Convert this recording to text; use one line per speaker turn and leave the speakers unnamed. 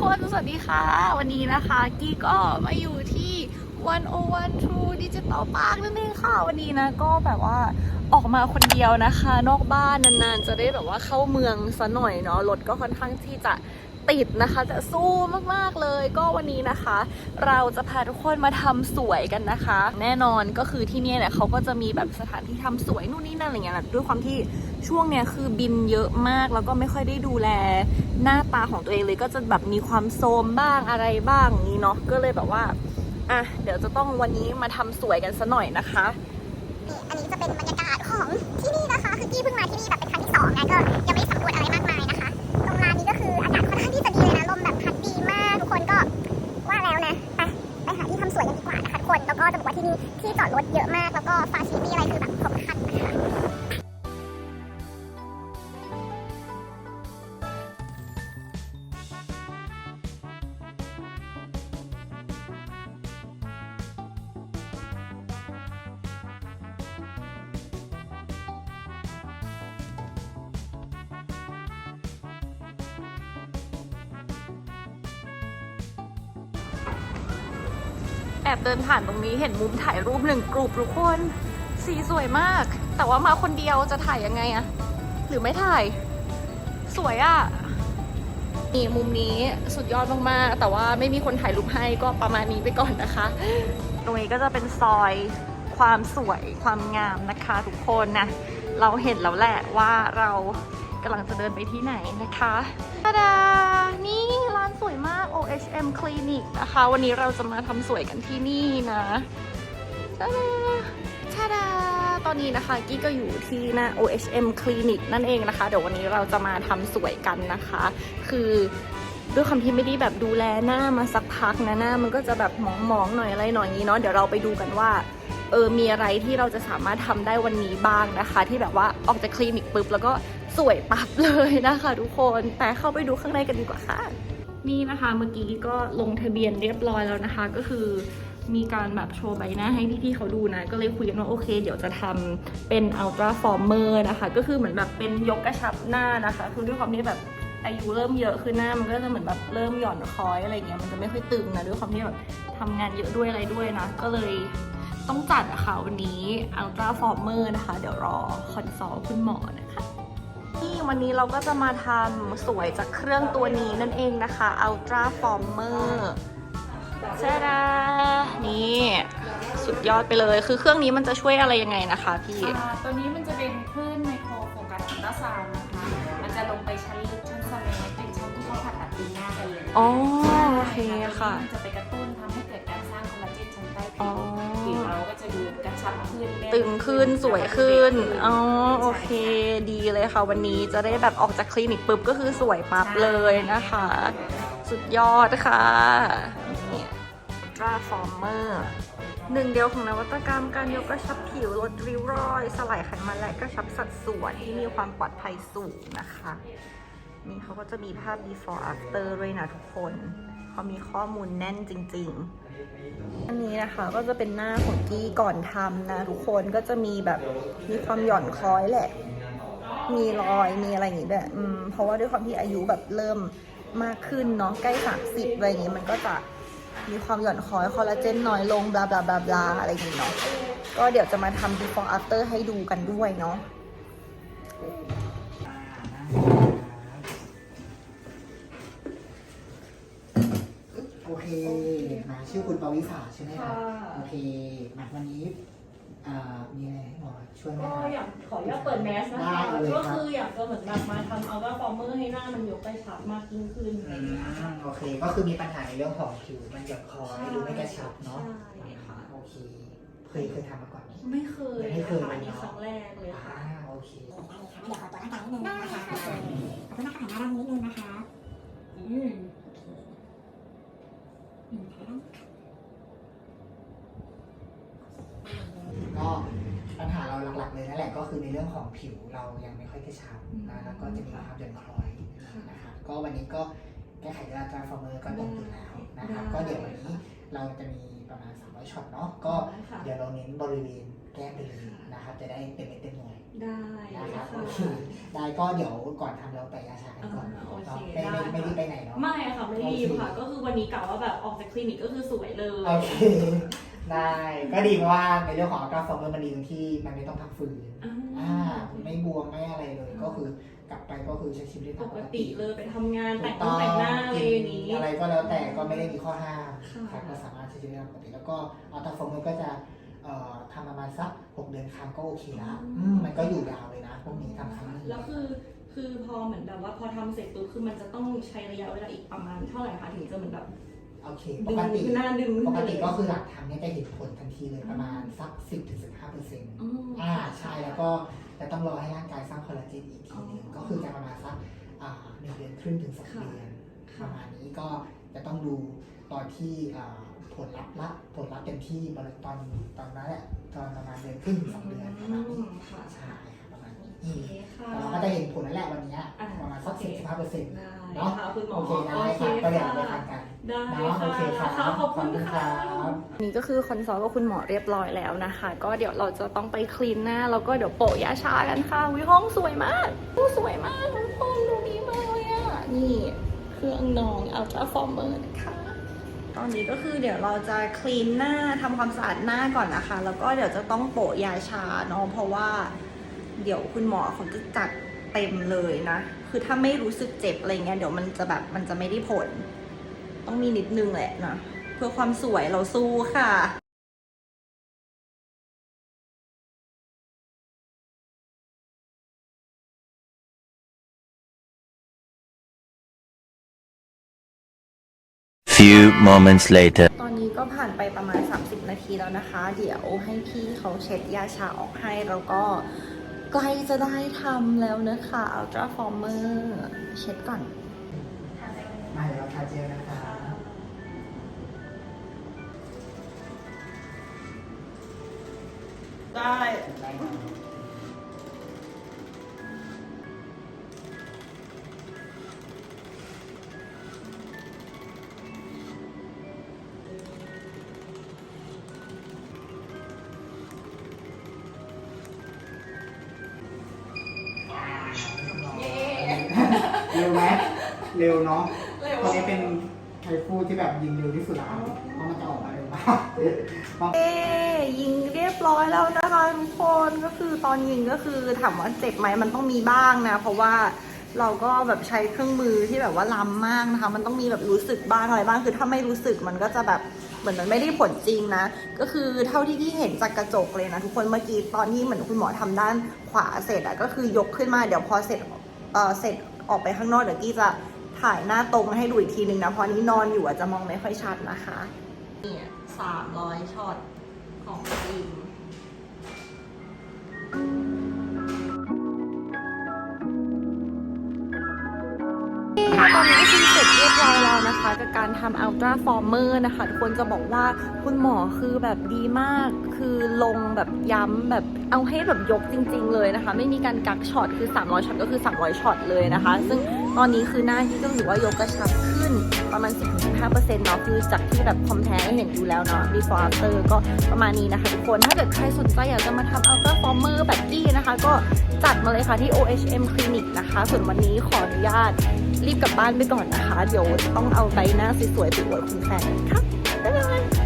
คนสวัสดีค่ะ วันนี้นะคะกี้ก็มาอยู่ที่ 101 True Digital Park นั่นเองค่ะ วันนี้นะก็แบบว่าออกมาคนเดียวนะคะ นอกบ้านนานๆ จะได้แบบว่าเข้าเมืองซะหน่อยเนาะรถก็ค่อนข้างที่จะ ติดนะคะ แต่สู้มากๆเลย ก็วันนี้นะคะ เราจะพาทุกคนมาทำสวยกันนะคะ แน่นอนก็คือที่นี่เนี่ยเขาก็จะมีแบบสถานที่ทำสวยนู่นนี่นั่นอะไรเงี้ยนะด้วยความที่ช่วงเนี้ยคือบินเยอะมากแล้วก็ไม่ค่อยได้ดูแลหน้าตาของตัวเองเลยก็จะแบบมีความโทรมบ้างอะไรบ้างนี้เนาะก็เลยแบบว่าอะเดี๋ยวจะต้องวันนี้มาทำสวยกันซะหน่อยนะคะ
อันนี้จะเป็นบรรยากาศของที่นี่นะคะ คือกี้เพิ่งมาที่นี่แบบเป็นครั้งที่สองนะก็ยังไม่ได้สำรวจอะไรมากมายนะคะ ก็จะบอกว่าที่นี่ที่จอดรถเยอะมาก แล้วก็ฟาซิลิตี้อะไรคือแบบครบครันนะคะ
อบเดินผ่านตรงนี้เห็นมุมถ่ายรูปหนึ่งกลุ่มทุกคน สีสวยมาก แต่ว่ามาคนเดียวจะถ่ายยังไงอะหรือไม่ถ่าย สวยอะนี่มุมนี้สุดยอดมากๆ แต่ว่าไม่มีคนถ่ายรูปให้ก็ประมาณนี้ไปก่อนนะคะ ตรงนี้ก็จะเป็นซอยความสวยความงามนะคะทุกคนนะ เราเห็นแล้วแหละว่าเรากำลังจะเดินไปที่ไหนนะคะตาดานี่ร้าน สวยมาก OHM Clinic นะคะ วันนี้เราจะมาทำสวยกันที่นี่นะตาดาชาดา ตอนนี้นะคะกี้ก็อยู่ที่หน้า OHM Clinic นั่นเองนะคะ เดี๋ยววันนี้เราจะมาทำสวยกันนะคะ คือด้วยความที่ไม่ได้แบบดูแลหน้ามาสักพักนะหน้ามันก็จะแบบหมองๆหน่อยอะไรหน่อยนี้เนาะเดี๋ยวเราไปดูกันว่าเออมีอะไรที่เราจะสามารถทำได้วันนี้บ้างนะคะ ที่แบบว่าออกจากคลินิกปุ๊บแล้วก็สวยปั๊บเลยนะคะทุกคน แต่เข้าไปดูข้างในกันดีกว่าค่ะ นี่นะคะเมื่อกี้ก็ลงทะเบียนเรียบร้อยแล้วนะคะ ก็คือมีการแบบโชว์ใบหน้าให้พี่ๆเขาดูนะ ก็เลยคุยกันว่าโอเค เดี๋ยวจะทำเป็น ultra former นะคะ ก็คือเหมือนแบบเป็นยกกระชับหน้านะคะ คือด้วยความที่แบบอายุเริ่มเยอะขึ้นหน้ามันก็จะเหมือนแบบเริ่มหย่อนคล้อยอะไรเงี้ยมันจะไม่ค่อยตึงนะด้วยความที่แบบทำงานเยอะด้วยอะไรด้วยนะ ก็เลยต้องจัดอะค่ะวันนี้ Ultra Former นะคะ เดี๋ยวรอคอนซัลท์คุณหมอนะคะ นี่วันนี้เราก็จะมาทำสวยจากเครื่องตัวนี้นั่นเองนะคะ Ultra Former ชาดานี่สุดยอดไปเลย คือเครื่องนี้มันจะช่วยอะไรยังไงนะคะพี่
อ่าตัวนี้มันจะเป็นคลื่นไมโครโฟกัสอัลตราซาวน์นะคะ มันจะลงไปชั้นลึกชั้นสเลสเป็นชั้นที่เขาผ่าตัดตีหน้ากันเลย
อ๋อโอเคค่ะ
มันจะไปกระตุ้นทำให้ ชับขึ้นแน่น
ตึงขึ้นสวยขึ้น อ๋อ โอเค ดีเลยค่ะ วันนี้จะได้แบบออกจากคลินิกปุ๊บก็คือสวยปั๊บเลยนะคะ สุดยอดค่ะนี่ Ultra Former หนึ่งเดียวของนวัตกรรมการยกกระชับผิวลดริ้วรอย สลายไขมันและกระชับสัดส่วนที่มีความปลอดภัยสูงนะคะ นี่เขาก็จะมีภาพ before after ด้วยนะทุกคน เขามีข้อมูลแน่นจริง ๆ อันนี้นะคะก็จะเป็นหน้าของกี้ก่อนทำนะ ทุกคนก็จะมีแบบมีความหย่อนคล้อยแหละ มีรอยมีอะไรอย่างงี้ด้วยอืมเพราะว่าด้วยความที่อายุแบบเริ่มมากขึ้นเนาะใกล้สามสิบอะไรอย่างงี้มันก็จะมีความหย่อนคล้อยคอลลาเจนน้อยลงบลาบลาบลาบลาอะไรอย่างงี้เนาะก็เดี๋ยวจะมาทำ before after ให้ดูกันด้วยเนาะ
มาชื่อคุณปวิสาใช่ไหมคะ
ค่ะ
โอเคมาวันนี้อ่ามีอะไรให้หมอช่วยไหม
ก็
คะ
อยากขออนุญาตเปิดแมสนะคะ
ได้เลยครับ
ก็คืออยากจะเหมือนแบบมาทำเอาว่าฟอร์เมอร์ให้หน้ามันยกกระชับมากยิ่งขึ้นอะไร
อื
อย่างเงี้ยค่ะ
มโอเค ก็คือมีปัญหาในเรื่องของผิวมันหย่อนคล้อยหรือไม่กระชับเนาะ
ใช่ค่ะ
โอเค เคยเคยทำมาก่อนไหม
ไม่เคย
ไม่เคย
ค่ะอันนี้ครั้งแรกเลย
อ่า
ค่ะ
โอเค
เดี๋ยวขอตรวจร่างกายนิดนึงนะคะ
ผิวเรายังไม่ค่อยกระชับนะแล้วก็จะมีความหย่อนคล้อยนะครับก็วันนี้ก็แก้ไขด้วยอัลตราฟอร์เมอร์ก็ตรงจุดแล้วนะครับก็เดี๋ยววันนี้เราจะมีประมาณ 300ช็อตเนาะก็
ค่ะ
เดี๋ยวเราเน้นบริเวณแก้ไปเลยนะครับจะได้เต็มเม็ดเต็มหน่วย
ได้
นะครับ
ค่ะ
โอเคได้ก็เดี๋ยวก่อนทำเราไปยาชากันก่อน
อ่าโอเค
เนาะไม่ไม่
ได้
ไม่ได้ไปไหนเนาะ
ไม่ค่ะไม่รีบค่ะ ก็คือวันนี้กะว่าแบบออกจากคลินิกก็คือสวยเลย
โอเค ได้ ก็ดีเพราะว่าในเรื่องของอัลตราฟอร์เมอร์มันดีตรงที่มันไม่ต้องพักฟื้น
อ่า
อ่าไม่บวมไม่อะไรเลย ก็คือกลับไปก็คือใช้ชีวิตได้
ป
ตาม
ก
ปก
ติ
ติ
เลยไปทำงาน
ถู
แต่
ก
ง
ต้
ต้
อ
อง
ง
แต่งหน้าอะไรอย่างนี้
อะไรก็แล้วแต่ก็ไม่ได้มีข้อห้าม
ค่ะ
ครับก็สามารถใช้ชีวิตได้ตามปกติ แล้วก็อัลตราฟอร์เมอร์ก็จะเอ่อทำประมาณสักหกเดือนครั้งก็โอเคละอืมมันก็อยู่ยาวเลยนะพวกนี้ทำครั้งหนึง
แล้วคือคือพอเหมือนแบบว่าพอทำเสร็จปุ๊บคือมันจะต้องใช้ระยะเวลาอีกประมาณเท่าไหร่คะถึงจะเหมือนแบบ
โอเคป
ดึง
กติ
หน้าดึง
ปกติก็คือหลังทำเนี่ยจะเห็นผลทันทีเลยประมาณสัก 10-15%ถึง15เปอร์เซ็นต์
อ๋อ
อ่าใช่แล้วก็จะต้องรอให้ร่างกายสร้างคอลลาเจนอีกทีหนึง
อ๋อ
ก็คือจะประมาณสักอ่าหนึ่งเดือนครึ่งถึงสอง
ค่ะ
เดือน
ค่ะ
ประมาณนี้ก็จะต้องดูตอนที่อ่าผลลัพธ์ละผลลัพธ์เต็มที่ตอนตอนตอนนั้นแหละตอนประมาณเดือนครึ่งถึงสองเดือนประมาณนี้
อืมค่ะ
ใช่
อ
อื
เค
ม
ค่ะ
แต่เราก็จะเห็นผลนั่นแหละวันเนี้ย
อ่า
ประมาณสัก
โอเค
สิบสิบห้าเปอร์เซ็นต์
ได้
เนาะ
ค่ะคุณหมอ
โอเคได้ครับก็เดี๋ยวเราไปทานกัน
ได้
เนาะโอเคครับ
ค่ะขอบคุณค่ะ
รับ
นี่ก็คือคอนซัลท์กับคุณหมอเรียบร้อยแล้วนะคะ ก็เดี๋ยวเราจะต้องไปคลีนหน้าแล้วก็เดี๋ยวโปะยาชากันค่ะวิห้องสวยมากอู้สวยมากทุกคนดูดีมากเลยอะ นี่เครื่องนองอัลตราฟอร์เมอร์นะคะตอนนี้ก็คือเดี๋ยวเราจะคลีนหน้าทำความสะอาดหน้าก่อนนะคะ แล้วก็เดี๋ยวจะต้องโปะยาชาเนาะเพราะว่า เดี๋ยวคุณหมอเขาจะจัดเต็มเลยนะ คือถ้าไม่รู้สึกเจ็บอะไรเงี้ยเดี๋ยวมันจะแบบมันจะไม่ได้ผล ต้องมีนิดนึงแหละนะ เพื่อความสวยเราสู้ค่ะ
Few moments later.
ตอนนี้ก็ผ่านไปประมาณ 30 นาทีแล้วนะคะ เดี๋ยวให้พี่เขาเช็ดยาชาออกให้แล้วก็ ใกล้จะได้ทำแล้วนะคะ Ultra Former เช็ดก่อน
มาเดี๋ยวเราทาเจลนะคะ
ได้
ได้
เร็
วเนาะ
เร็ว
ตอนนี้เป็นไทฟูที่แบบยิงเร็วที่สุดแล้วเพราะมันจะออกมาเร็วมาก
เอ้ยิงเรียบร้อยแล้วนะคะทุกคนก็คือตอนยิงก็คือถามว่าเจ็บไหมมันต้องมีบ้างนะ เพราะว่าเราก็แบบใช้เครื่องมือที่แบบว่าล้ำมากนะคะ มันต้องมีแบบรู้สึกบ้างอะไรบ้างคือถ้าไม่รู้สึกมันก็จะแบบเหมือนมันไม่ได้ผลจริงนะ ก็คือเท่าที่พี่เห็นจากกระจกเลยนะทุกคนเมื่อกี้ตอนที่เหมือนคุณหมอทำด้านขวาเสร็จอะก็คือยกขึ้นมาเดี๋ยวพอเสร็จเออเสร็จออกไปข้างนอกเดี๋ยวกี้จะ ถ่ายหน้าตรงให้ดูอีกทีนึงนะ เพราะอันนี้นอนอยู่อาจจะมองไม่ค่อยชัดนะคะ เนี่ยสามร้อยช็อตของจริงตอนนี้ นะคะกับการทำ Ultra Former นะคะทุกคนจะบอกว่าคุณหมอคือแบบดีมาก คือลงแบบย้ำแบบเอาให้แบบยกจริง ๆ เลยนะคะ ไม่มีการกักช็อตคือ 300ช็อตก็คือ 300ช็อตเลยนะคะ ซึ่งตอนนี้คือหน้าที่ก็ถือว่ายกกระชับขึ้นประมาณ 10-15%เนาะคือจากที่แบบคอมแพ้เห็นอยู่แล้วเนาะ before after ก็ประมาณนี้นะคะทุกคนถ้าเกิดใครสนใจอยากจะมาทำ Ultra Former แบบกี้นะคะ ก็ จัดมาเลยค่ะที่ OHM Clinic นะคะ ส่วนวันนี้ขออนุญาตรีบกลับบ้านไปก่อนนะคะ เดี๋ยวต้องเอาใบหน้าสวยๆไปอวดคุณแฟนค่ะบ๊ายบาย